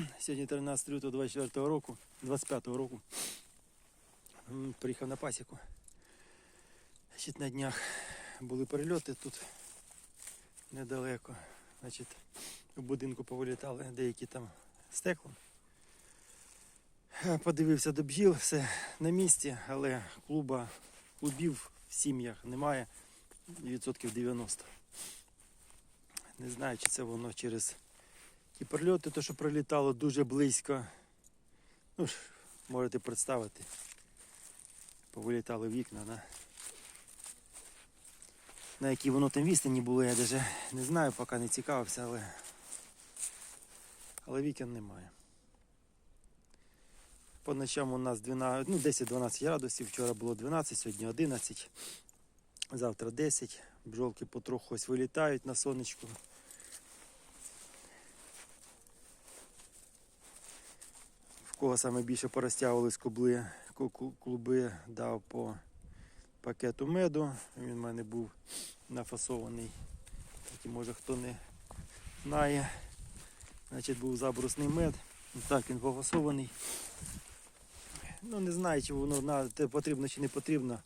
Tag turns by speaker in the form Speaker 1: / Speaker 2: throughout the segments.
Speaker 1: Сьогодні 13 лютого 24 року, 25 року. Приїхав на пасіку. Значить, на днях були перельоти тут недалеко. Значить, у будинку повилітали деякі там стеклом. Е, Подивився до бджіл, все на місці, але клуба, клубів в сім'ях немає відсотків 90. Не знаю, чи це воно через ті прильоти, то що прилітало дуже близько. Ну ж, можете представити. Повилітали вікна, на, на якій воно там відстані було, я навіть не знаю, поки не цікавився, але, але вікон немає. По ночам у нас 12, ну, 10-12 градусів, вчора було 12, сьогодні 11, завтра 10. Бджолки потроху ось вилітають на сонечку. Кого саме більше порозтягувались кубли, ку- ку- клуби, дав по пакету меду. Він в мене був нафасований. Може хто не знає. Значить був забрусний мед. Так він пофасований. Ну не знаю, чи воно на, те потрібно чи не потрібно.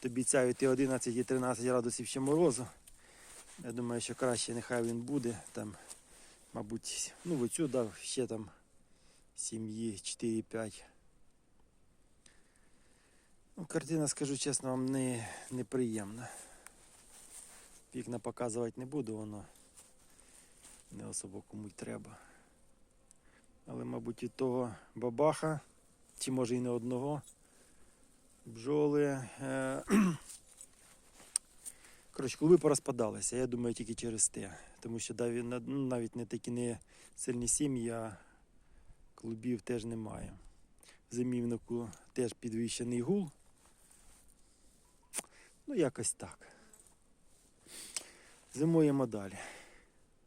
Speaker 1: Тут обіцяють і 11 і 13 градусів ще морозу. Я думаю, що краще нехай він буде. Там, мабуть, ну оцю дав ще там сім'ї 4-5. Ну, картина, скажу чесно, вам не, неприємна. Вікна показувати не буду, воно не особо кому й треба. Але, мабуть, від того бабаха, чи може і не одного, бджоли. Е- Коротше, клуби порозпадалися, я думаю, тільки через те. Тому що ну, навіть не такі не сильні сім'ї, а клубів теж немає. В зимівнику теж підвищений гул. Ну, якось так. Зимуємо далі.